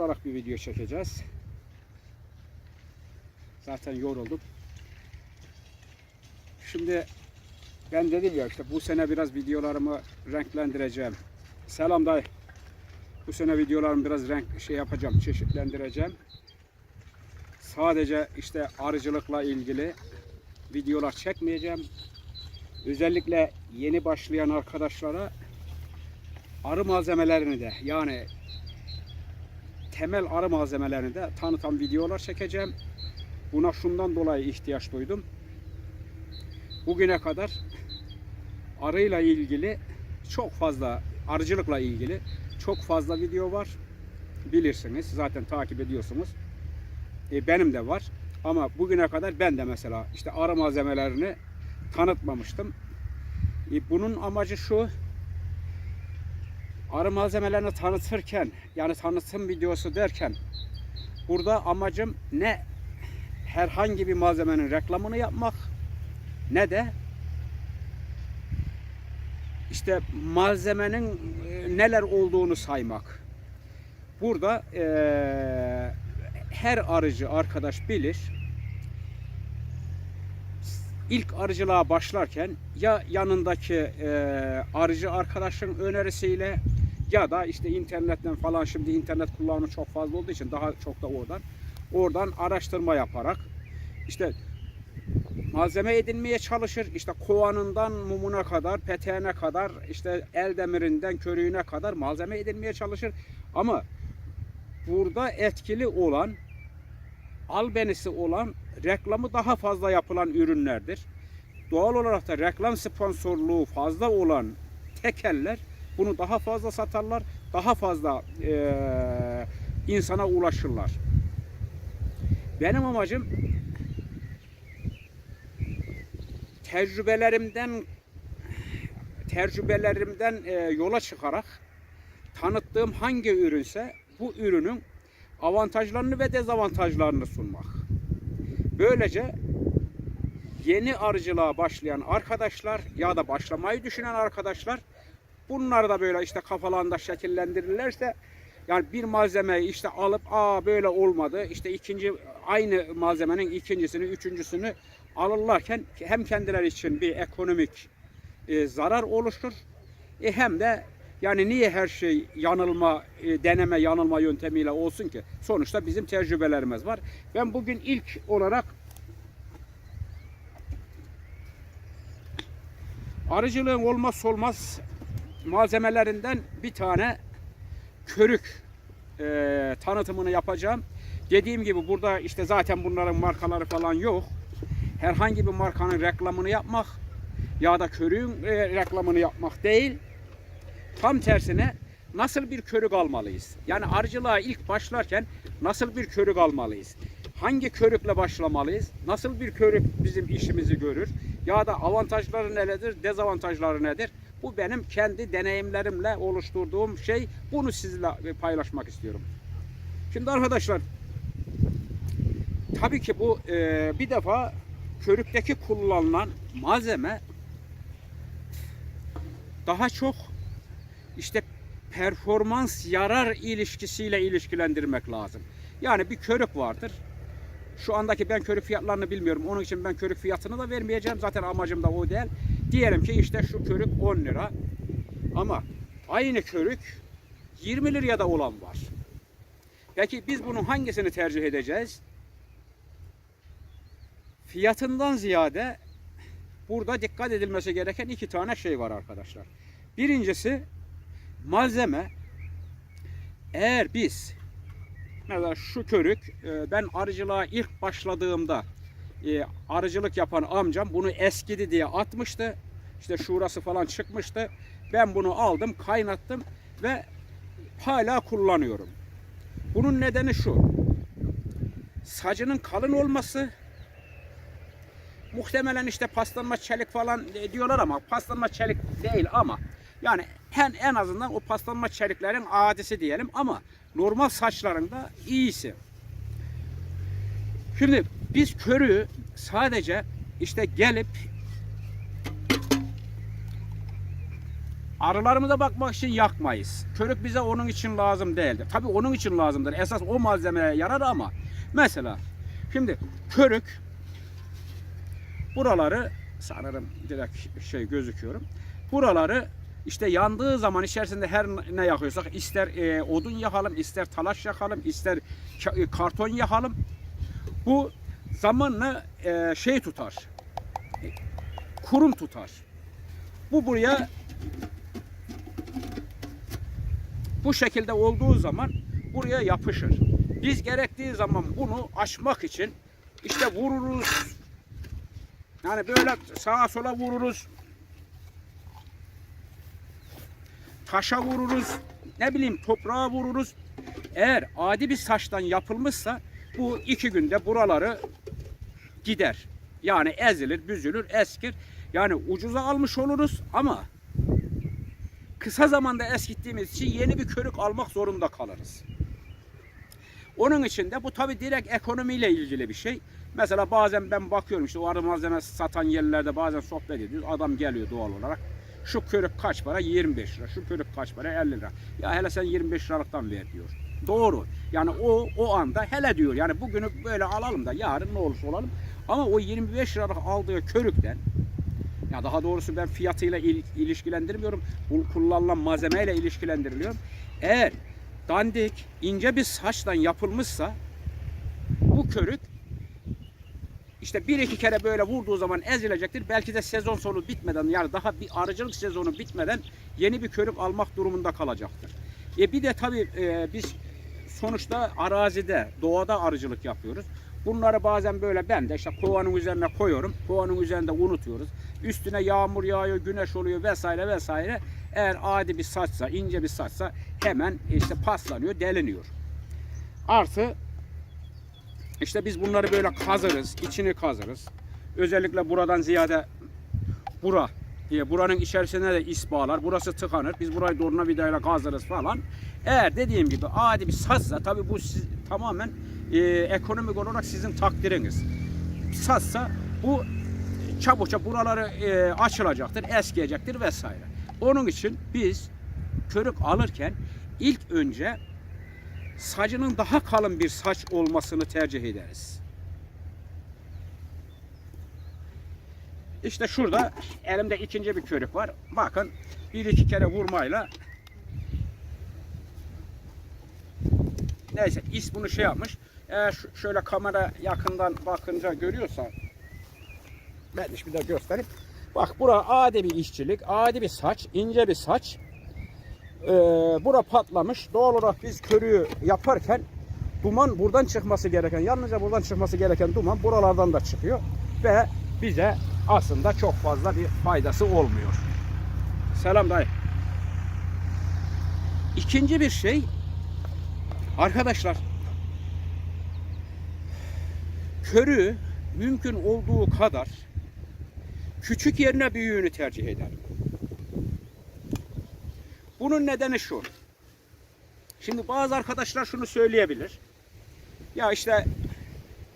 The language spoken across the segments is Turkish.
oturarak bir video çekeceğiz. Zaten yoruldum. Şimdi ben dedim ya işte bu sene biraz videolarımı renklendireceğim. Selam dayı. Bu sene videolarımı biraz renk şey yapacağım, çeşitlendireceğim. Sadece işte arıcılıkla ilgili videolar çekmeyeceğim. Özellikle yeni başlayan arkadaşlara arı malzemelerini de yani temel arı malzemelerini de tanıtan videolar çekeceğim. Buna şundan dolayı ihtiyaç duydum. Bugüne kadar arıyla ilgili çok fazla arıcılıkla ilgili çok fazla video var. Bilirsiniz zaten takip ediyorsunuz. E, benim de var. Ama bugüne kadar ben de mesela işte arı malzemelerini tanıtmamıştım. E, bunun amacı şu. Arı malzemelerini tanıtırken yani tanıtım videosu derken burada amacım ne herhangi bir malzemenin reklamını yapmak ne de işte malzemenin e, neler olduğunu saymak. Burada eee, her arıcı arkadaş bilir. İlk arıcılığa başlarken ya yanındaki eee, arıcı arkadaşın önerisiyle ya da işte internetten falan şimdi internet kullanımı çok fazla olduğu için daha çok da oradan oradan araştırma yaparak işte malzeme edinmeye çalışır. İşte kovanından mumuna kadar, peteğine kadar, işte el demirinden körüğüne kadar malzeme edinmeye çalışır. Ama burada etkili olan, albenisi olan, reklamı daha fazla yapılan ürünlerdir. Doğal olarak da reklam sponsorluğu fazla olan tekeller bunu daha fazla satarlar, daha fazla eee, insana ulaşırlar. Benim amacım tecrübelerimden tecrübelerimden e, yola çıkarak tanıttığım hangi ürünse bu ürünün avantajlarını ve dezavantajlarını sunmak. Böylece yeni arıcılığa başlayan arkadaşlar ya da başlamayı düşünen arkadaşlar bunları da böyle işte kafalarında şekillendirirlerse yani bir malzemeyi işte alıp aa böyle olmadı işte ikinci aynı malzemenin ikincisini üçüncüsünü alırlarken hem kendileri için bir ekonomik e, zarar oluşur e, hem de yani niye her şey yanılma, e, deneme yanılma yöntemiyle olsun ki? Sonuçta bizim tecrübelerimiz var. Ben bugün ilk olarak arıcılığın olmazsa olmaz malzemelerinden bir tane körük e, tanıtımını yapacağım. Dediğim gibi burada işte zaten bunların markaları falan yok. Herhangi bir markanın reklamını yapmak ya da körüğün e, reklamını yapmak değil. Tam tersine nasıl bir körük almalıyız? Yani arıcılığa ilk başlarken nasıl bir körük almalıyız? Hangi körükle başlamalıyız? Nasıl bir körük bizim işimizi görür? Ya da avantajları nelerdir, dezavantajları nedir? Bu benim kendi deneyimlerimle oluşturduğum şey. Bunu sizinle paylaşmak istiyorum. Şimdi arkadaşlar tabii ki bu e, bir defa körükteki kullanılan malzeme daha çok işte performans yarar ilişkisiyle ilişkilendirmek lazım. Yani bir körük vardır. Şu andaki ben körük fiyatlarını bilmiyorum. Onun için ben körük fiyatını da vermeyeceğim. Zaten amacım da o değil. Diyelim ki işte şu körük 10 lira. Ama aynı körük 20 liraya da olan var. Peki biz bunun hangisini tercih edeceğiz? Fiyatından ziyade burada dikkat edilmesi gereken iki tane şey var arkadaşlar. Birincisi malzeme. Eğer biz mesela şu körük e, ben arıcılığa ilk başladığımda e, arıcılık yapan amcam bunu eskidi diye atmıştı. İşte şurası falan çıkmıştı. Ben bunu aldım, kaynattım ve hala kullanıyorum. Bunun nedeni şu. Sacının kalın olması muhtemelen işte paslanma çelik falan diyorlar ama paslanma çelik değil ama yani en, en azından o paslanma çeliklerin adisi diyelim ama normal saçların da iyisi. Şimdi biz körü sadece işte gelip Arılarımıza bakmak için yakmayız. Körük bize onun için lazım değildir. Tabii onun için lazımdır. Esas o malzemeye yarar ama mesela şimdi körük buraları sanırım direkt şey gözüküyorum. Buraları işte yandığı zaman içerisinde her ne yakıyorsak ister e, odun yakalım, ister talaş yakalım, ister e, karton yakalım. Bu zamanla e, şey tutar. kurum tutar. Bu buraya bu şekilde olduğu zaman buraya yapışır. Biz gerektiği zaman bunu aşmak için işte vururuz. Yani böyle sağa sola vururuz. Taşa vururuz. Ne bileyim toprağa vururuz. Eğer adi bir saçtan yapılmışsa bu iki günde buraları gider. Yani ezilir, büzülür, eskir. Yani ucuza almış oluruz ama kısa zamanda eskittiğimiz için yeni bir körük almak zorunda kalırız. Onun için de bu tabi direkt ekonomiyle ilgili bir şey. Mesela bazen ben bakıyorum işte o arı malzemesi satan yerlerde bazen sohbet ediyoruz. Adam geliyor doğal olarak. Şu körük kaç para? 25 lira. Şu körük kaç para? 50 lira. Ya hele sen 25 liralıktan ver diyor. Doğru. Yani o o anda hele diyor. Yani bugünü böyle alalım da yarın ne olursa olalım. Ama o 25 liralık aldığı körükten ya daha doğrusu ben fiyatıyla il- ilişkilendirmiyorum. Kullanılan malzemeyle ilişkilendiriliyorum. Eğer dandik, ince bir saçtan yapılmışsa bu körük işte bir iki kere böyle vurduğu zaman ezilecektir. Belki de sezon sonu bitmeden yani daha bir arıcılık sezonu bitmeden yeni bir körük almak durumunda kalacaktır. E bir de tabii e, biz sonuçta arazide, doğada arıcılık yapıyoruz. Bunları bazen böyle ben de işte kovanın üzerine koyuyorum. Kovanın üzerinde unutuyoruz. Üstüne yağmur yağıyor, güneş oluyor vesaire vesaire. Eğer adi bir saçsa, ince bir saçsa hemen işte paslanıyor, deliniyor. Artı işte biz bunları böyle kazırız, içini kazırız. Özellikle buradan ziyade bura buranın içerisine de is bağlar. Burası tıkanır. Biz burayı tornavidayla kazırız falan. Eğer dediğim gibi adi bir saçsa tabii bu siz- tamamen e, ekonomik olarak sizin takdiriniz. Saçsa bu çabuca buraları e, açılacaktır, eskiyecektir vesaire. Onun için biz körük alırken ilk önce sacının daha kalın bir saç olmasını tercih ederiz. İşte şurada elimde ikinci bir körük var. Bakın bir iki kere vurmayla neyse is bunu şey yapmış. Eğer şöyle kamera yakından bakınca görüyorsa ben bir daha göstereyim. Bak bura adi bir işçilik, adi bir saç, ince bir saç. Ee, bura patlamış. Doğal olarak biz körüğü yaparken duman buradan çıkması gereken, yalnızca buradan çıkması gereken duman buralardan da çıkıyor. Ve bize aslında çok fazla bir faydası olmuyor. Selam dayı. İkinci bir şey arkadaşlar körü mümkün olduğu kadar küçük yerine büyüğünü tercih ederim. Bunun nedeni şu. Şimdi bazı arkadaşlar şunu söyleyebilir. Ya işte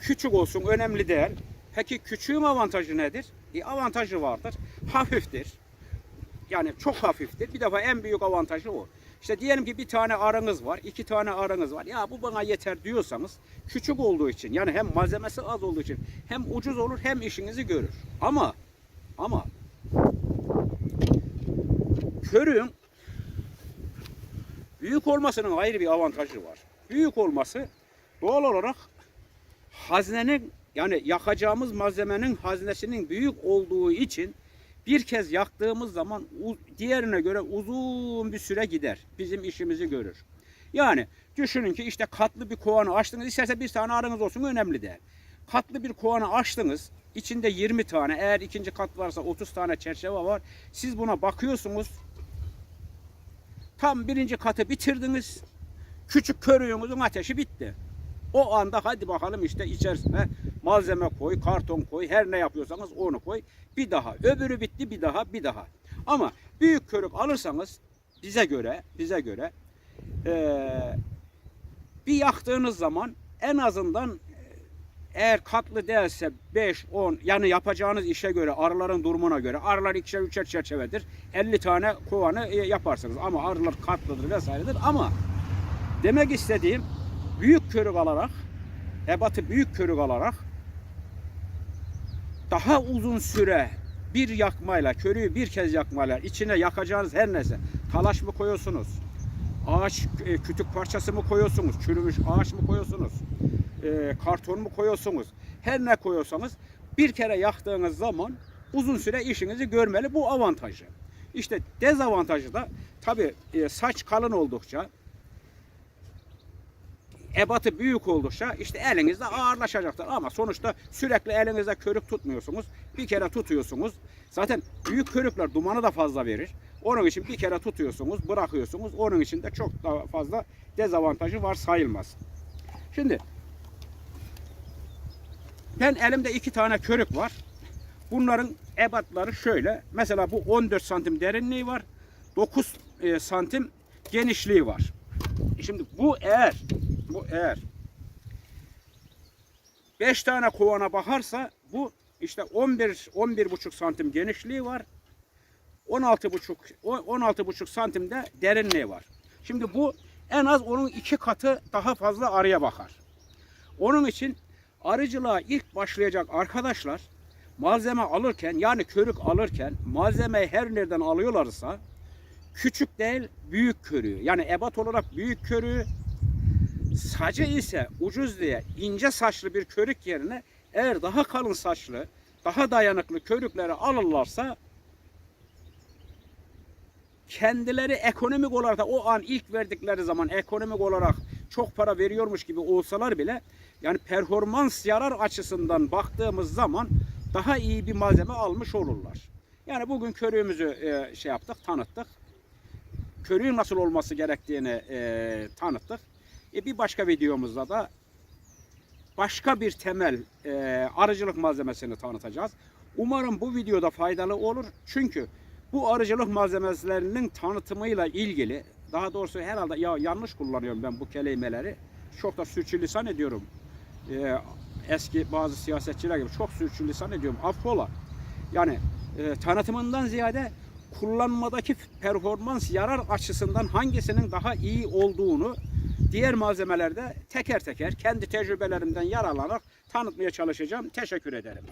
küçük olsun önemli değil. Peki küçüğün avantajı nedir? E, avantajı vardır. Hafiftir. Yani çok hafiftir. Bir defa en büyük avantajı o. İşte diyelim ki bir tane arınız var, iki tane arınız var. Ya bu bana yeter diyorsanız küçük olduğu için yani hem malzemesi az olduğu için hem ucuz olur hem işinizi görür. Ama ama körün büyük olmasının ayrı bir avantajı var. Büyük olması doğal olarak haznenin yani yakacağımız malzemenin haznesinin büyük olduğu için bir kez yaktığımız zaman diğerine göre uzun bir süre gider. Bizim işimizi görür. Yani düşünün ki işte katlı bir kovanı açtınız. İsterse bir tane arınız olsun önemli değil. Katlı bir kovanı açtınız. içinde 20 tane eğer ikinci kat varsa 30 tane çerçeve var. Siz buna bakıyorsunuz. Tam birinci katı bitirdiniz. Küçük körüğünüzün ateşi bitti. O anda hadi bakalım işte içerisine malzeme koy, karton koy, her ne yapıyorsanız onu koy. Bir daha. Öbürü bitti bir daha, bir daha. Ama büyük körük alırsanız bize göre, bize göre eee, bir yaktığınız zaman en azından eğer katlı değilse 5, 10 yani yapacağınız işe göre arıların durumuna göre arılar ikişer üçer çerçevedir. 50 tane kovanı e, yaparsınız ama arılar katlıdır vesairedir ama demek istediğim büyük körük alarak ebatı büyük körük alarak daha uzun süre bir yakmayla, körüğü bir kez yakmayla içine yakacağınız her neyse talaş mı koyuyorsunuz? Ağaç e, kütük parçası mı koyuyorsunuz? Çürümüş ağaç mı koyuyorsunuz? E, karton mu koyuyorsunuz? Her ne koyuyorsanız bir kere yaktığınız zaman uzun süre işinizi görmeli. Bu avantajı. İşte dezavantajı da tabi saç kalın oldukça ebatı büyük oldukça işte elinizde ağırlaşacaktır. Ama sonuçta sürekli elinizde körük tutmuyorsunuz. Bir kere tutuyorsunuz. Zaten büyük körükler dumanı da fazla verir. Onun için bir kere tutuyorsunuz, bırakıyorsunuz. Onun için de çok daha fazla dezavantajı var sayılmaz. Şimdi ben elimde iki tane körük var. Bunların ebatları şöyle. Mesela bu 14 santim derinliği var. 9 e, santim genişliği var. Şimdi bu eğer bu eğer 5 tane kovana bakarsa bu işte 11 11 buçuk santim genişliği var. 16 buçuk 16 buçuk santimde derinliği var. Şimdi bu en az onun iki katı daha fazla arıya bakar. Onun için arıcılığa ilk başlayacak arkadaşlar malzeme alırken yani körük alırken malzemeyi her nereden alıyorlarsa küçük değil büyük körüğü yani ebat olarak büyük körüğü sacı ise ucuz diye ince saçlı bir körük yerine eğer daha kalın saçlı daha dayanıklı körükleri alırlarsa kendileri ekonomik olarak o an ilk verdikleri zaman ekonomik olarak çok para veriyormuş gibi olsalar bile yani performans yarar açısından baktığımız zaman daha iyi bir malzeme almış olurlar. Yani bugün körüğümüzü e, şey yaptık, tanıttık. Körüğün nasıl olması gerektiğini e, tanıttık. E, bir başka videomuzda da başka bir temel e, arıcılık malzemesini tanıtacağız. Umarım bu videoda faydalı olur. Çünkü bu arıcılık malzemelerinin tanıtımıyla ilgili daha doğrusu herhalde ya yanlış kullanıyorum ben bu kelimeleri. Çok da sürçülisan ediyorum. Ee, eski bazı siyasetçiler gibi çok sürçülisan ediyorum. Affola. Yani e, tanıtımından ziyade kullanmadaki performans yarar açısından hangisinin daha iyi olduğunu diğer malzemelerde teker teker kendi tecrübelerimden yararlanarak tanıtmaya çalışacağım. Teşekkür ederim.